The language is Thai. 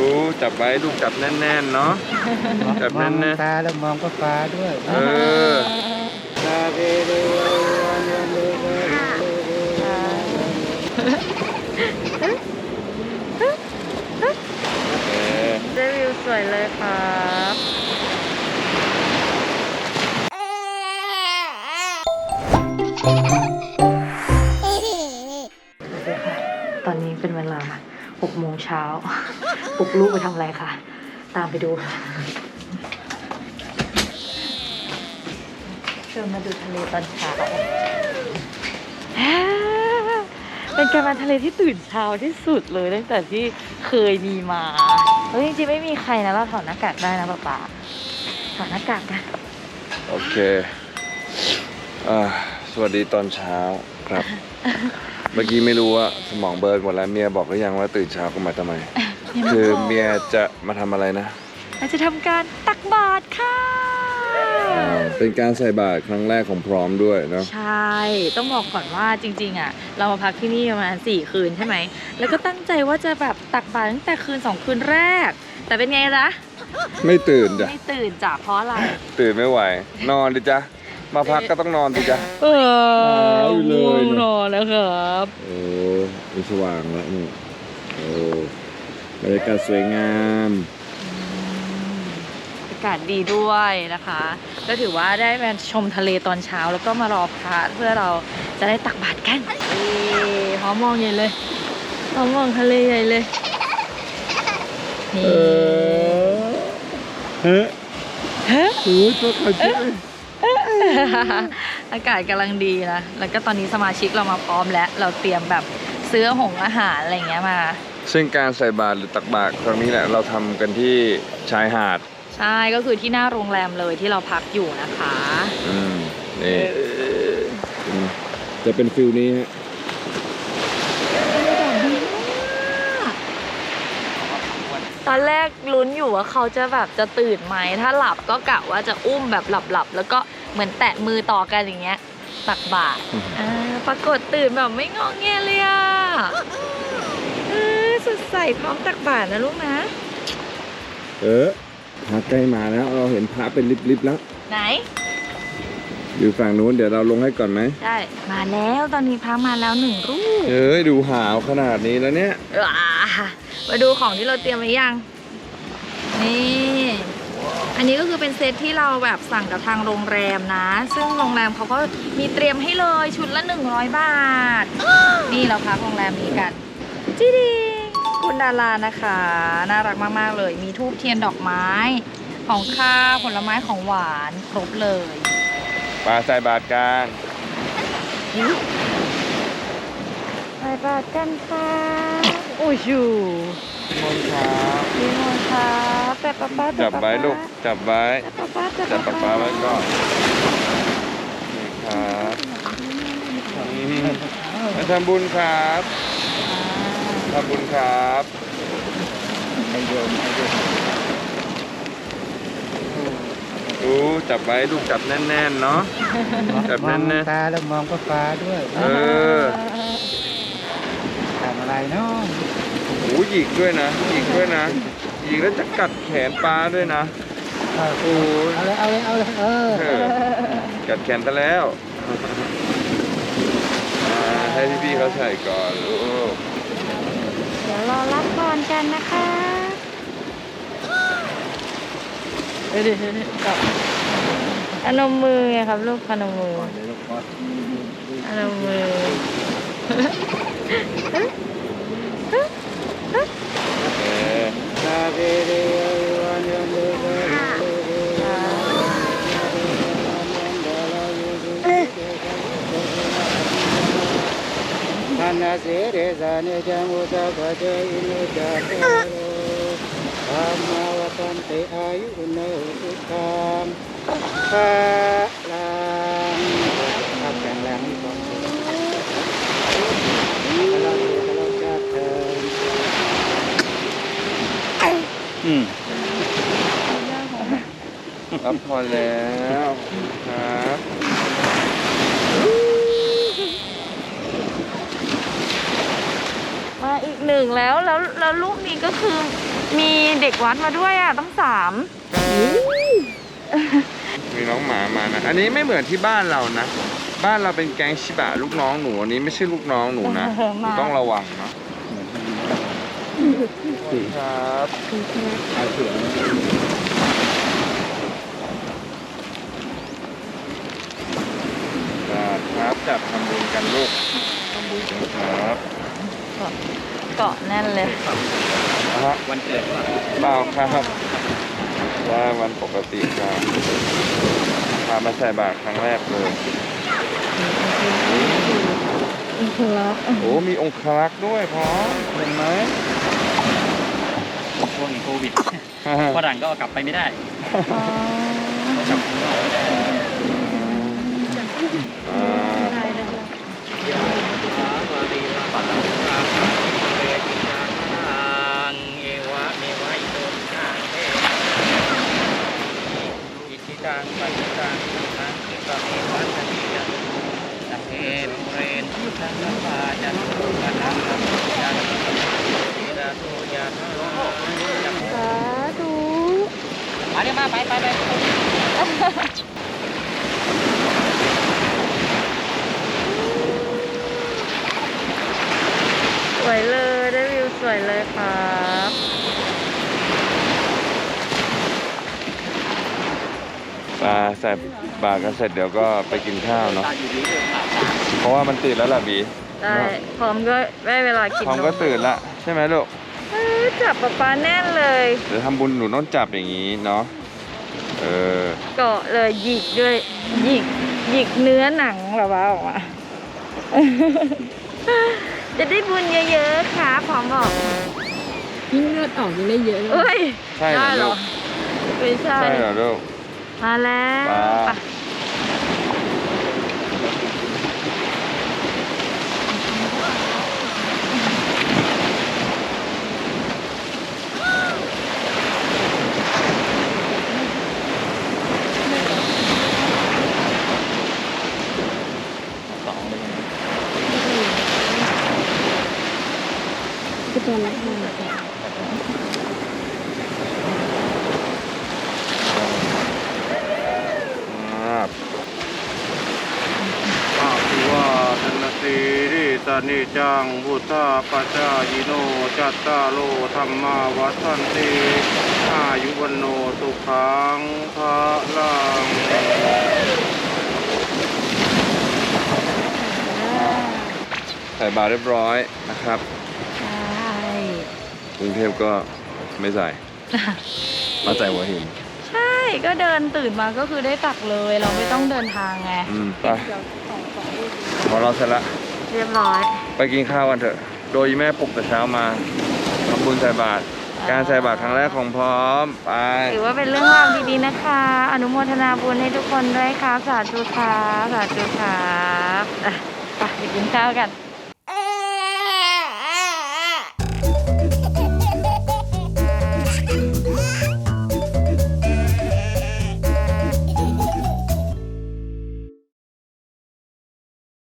ดูจับไว้ลูกจับแน่นๆเนาะจับมอแน่งนๆตาแล้วมองก็ฟ้าด้วยเออ ตาเวเรวันวันเรเรเออได้วิวสวยเลยครับ ช้าปลุกลูกไปทำอะไรคะตามไปดูค่ะเชิญมาดูทะเลตอนเช้า เป็นการมาทะเลที่ตื่นเช้าที่สุดเลยตั้งแต่ที่เคยมีมาเฮ้ยจริงๆไม่มีใครนะเราถอดหน้ากากได้นะป๊าป๊าถอดหน้ากากกันโอเค อ่า สวัสดีตอนเช้าครับ เมื่อกี้ไม่รู้ว่าสมองเบิร์นหมดแล้วเมียบอกหรือยังว่าตื่นเช้ากันมาทำไม คือเมียจะมาทำอะไรนะเราจะทำการตักบาตรค่ะอ่าเป็นการใส่บาตรครั้งแรกของพร้อมด้วยเนาะ ใช่ ต้องบอกก่อนว่าจริง ๆ อะ เรามาพักที่นี่ประมาณสี่คืนใช่ไหม แล้วก็ตั้งใจว่าจะแบบตักบาตรตั้งแต่คืนสองคืนแรก แต่เป็นไงจ๊ะ ไม่ตื่นจ้ะ ไม่ตื่นจ้ะเพราะอะไร ตื่นไม่ไหว นอนดิจ้ะ มาพักก็ต้องนอนดิจ้ะเออหนาวอยู่เลย ง่วงนะนอนแล้วครับโอ้ยสว่างแล้วนี่โอ้บรรยากาศสวยงาม อากาศดีด้วยนะคะก็ถือว่าได้มาชมทะเลตอนเช้าแล้วก็มารอพระเพื่อเราจะได้ตักบาตรกันเอ้พร้อมมองใหญ่เลยพร้อมมองทะเลใหญ่เลยนี่เฮ้ยฮะโอ้ยตัวขาดเยอะเลย อากาศกำลังดีนะ แล้วก็ตอนนี้สมาชิกเรามาพร้อมแล้ว เราเตรียมแบบซื้อหงอาหารอะไรเงี้ยมา ซึ่งการใส่บาตรหรือตักบาตรครั้งนี้แหละเราทำกันที่ชายหาด ใช่ก็คือที่หน้าโรงแรมเลยที่เราพักอยู่นะคะ อืมนี่อืมจะเป็นฟิลนี้ฮะตอนแรกลุ้นอยู่ว่าเขาจะแบบจะตื่นไหม ถ้าหลับก็กะว่าจะอุ้มแบบหลับๆ แล้วก็ เหมือนแตะมือต่อกันอย่างเงี้ยตักบาตรอ่าปรากฏตื่นแบบไม่งอแงเลยอะเออสดใสพร้อมตักบาตรนะลูกนะ เออพระใกล้มาแล้วเราเห็นพระเป็นลิบๆแล้ว ไหน อยู่ฝั่งนู้นเดี๋ยวเราลงให้ก่อนไหมใช่มาแล้วตอนนี้พระมาแล้วหนึ่งรูปเอ้ยดูหาวขนาดนี้แล้วเนี่ยว้ามาดูของที่เราเตรียมไว้ยัง นี่ อันนี้ก็คือเป็นเซตที่เราแบบสั่งกับทางโรงแรมนะ ซึ่งโรงแรมเขาก็มีเตรียมให้เลยชุดละ 100 บาท นี่เราพักโรงแรมนี้กันจีดิงคุณดารานะคะ น่ารักมากๆเลย มีทูบเทียนดอกไม้ของข้าวผลไม้ของหวานครบเลยปลาใส่บาตรกันไปบาทกันค่ะ โอ้ยชู มนครับ ดีมาก ครับแต่ป๊าป๊าแต่จับไว้ลูก จับไว้แต่ป๊าป๊าแต่จับปป๊าลาปป๊าลาไว้ก่อนนี่ครับอืมมาทำบุญครับทำบุญครับไอโยมไอโยมดูจับไว้ลูกจับแน่นๆเนาะ จับมแน่องนตาแล้วมองก็ฟ้าด้วยๆเออ ทำอะไรเนาะโอ้หยิกด้วยนะหยิกด้วยนะ หยิกแล้วจะกัดแขนปลาด้วยนะเอาโอ้ยเลยเอาเลยเอาเลยเออเออกัดแขนซะแล้วอ่าให้พี่ๆเขาใส่ก่อนลูกเดี๋ยวรอรับพรกันนะคะเดี๋ยวเดี๋ยวเดี๋ยวจับอานมมือไงครับลูกพนมมืออานมมือเออ ตาเวเรวันวันเรเร ทานาเสเรสานิจังอุตกะเจอินุจาโตธรรมาวตันติอายุโนทุกขังพระลังครับแข็งแรงมีความสุขพลังพลังชาติเถิดอืม รับพรแล้วครับมาอีกหนึ่งแล้วแล้วแล้วลูกนี้ก็คือมีเด็กวัดมาด้วยอะต้องสามมีน้องหมามานะ อันนี้ไม่เหมือนที่บ้านเรานะ บ้านเราเป็นแก๊งชิบะลูกน้องหนูอันนี้ไม่ใช่ลูกน้องหนูนะหนูต้องระวังเนาะครับ เอาเสือ ครับ จับทำบุญกันลูกทำบุญกันครับเกาะแน่นเลยนะฮะวันเกิดว่ะเปล่าครับว่าวันปกติครับพามาใส่บาตรครั้งแรกเลยอินทรักโอ้มีองครักษ์ด้วยพร้อมเห็นไหมช่วงโควิดฝรั่งก็เอากลับไปไม่ได้อ๋อเขากลับข้างนอกไม่ได้ อ่า ได้ได้ เอวะเมวะอิโตทินังเออิทิตังปัจจิตังนังคิปะเมวัตติยะตะเทมเรนทุสังกปาจันทุกันังยันติระโตยะนะจัม สาธุ มาเดี๋ยวมาไปไปไป สวยเลยได้วิวสวยเลยครับ มาใส่บาตรกันเสร็จเดี๋ยวก็ไปกินข้าวเนาะเพราะว่ามันตื่นแล้วล่ะบีได้พร้อมก็ได้เวลากินพร้อมก็นตื่นละใช่ไหมลูกเอ้ยจับปลาปลาแน่นเลยเดี๋ยวทำบุญหนูต้องจับอย่างนี้เนาะเออเกาะเลยหยิกด้วยหยิกหยิกเนื้อหนังแบบว่าออกมาจะได้บุญเยอะๆค่ะพร้อมบอกยิ่งเลือดออกยิ่งได้เยอะเลยเอ้ยใช่เหรอได้เหรลูอกไม่ใช่ใช่เหรอลูก มาแล้วปลาไป สองเลย คือตัวละครค่ะ ครับ อาภิวาทนาสีริส นิจังพุทธาปัจจายโนจัตตาโลธรรมาวัฏันติอายุวันโนสุขังภะลังใส่บาตรเรียบร้อยนะครับใช่กรุงเทพก็ไม่ใส่ มาใส่หัวหิน ใช่ก็เดินตื่นมาก็คือได้ตักเลย เราไม่ต้องเดินทางไงอืมไปพอเราเสร็จละ เรียบร้อย ไปกินข้าวกันเถอะ โดยแม่ปลุกแต่เช้ามาทำบุญใส่บาตรการใส่บาตรครั้งแรกของพร้อมไปถือว่าเป็นเรื่องราวดีๆนะคะ อนุโมทนาบุญให้ทุกคนด้วยค่ะสาธุค่ะสาธุครับอะไปไปกินข้าวกัน